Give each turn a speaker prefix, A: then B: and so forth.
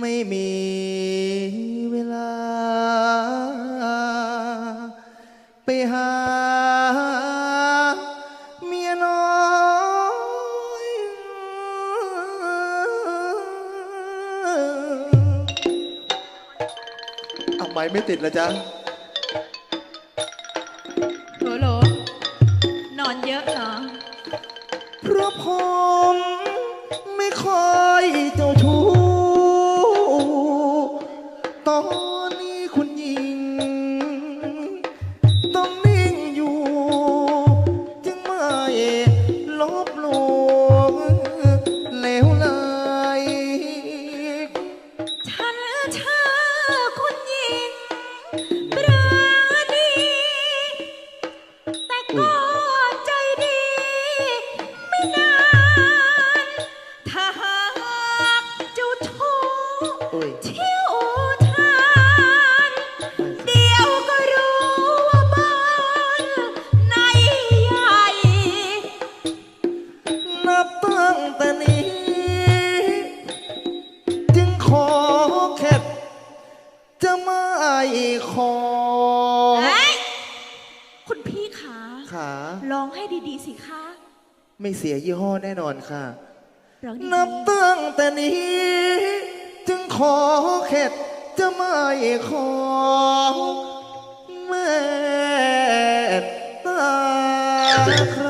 A: ไม่มีเวลา ไปหาเมียน้อยอาไม้ไม่ติดละจ๊ะ
B: โหลโหลนอนเยอะเหร
A: เพราะผมไม่ค่อยเจ้าชู้ คุณหญิง ต้องนิ่งอยู่ จึงไม่ลบหลูเลวไหล
B: ฉันเชื่อคุณหญิงปราณี แต่ก็ใจดี ไม่นาน ถ้าหากเจ้าชู้
A: อุ้ย
B: เชี่ยว
A: จะไม่ขอ
B: เฮ้ยคุณพี่ขา
A: ขา
B: ลองให้ดีๆสิคะ
A: ไม่เสียยี่ห้อแน่นอนค่ะนับตั้งแต่นี้ จึงขอเข็ดจะไม่ขอแม่ตาคร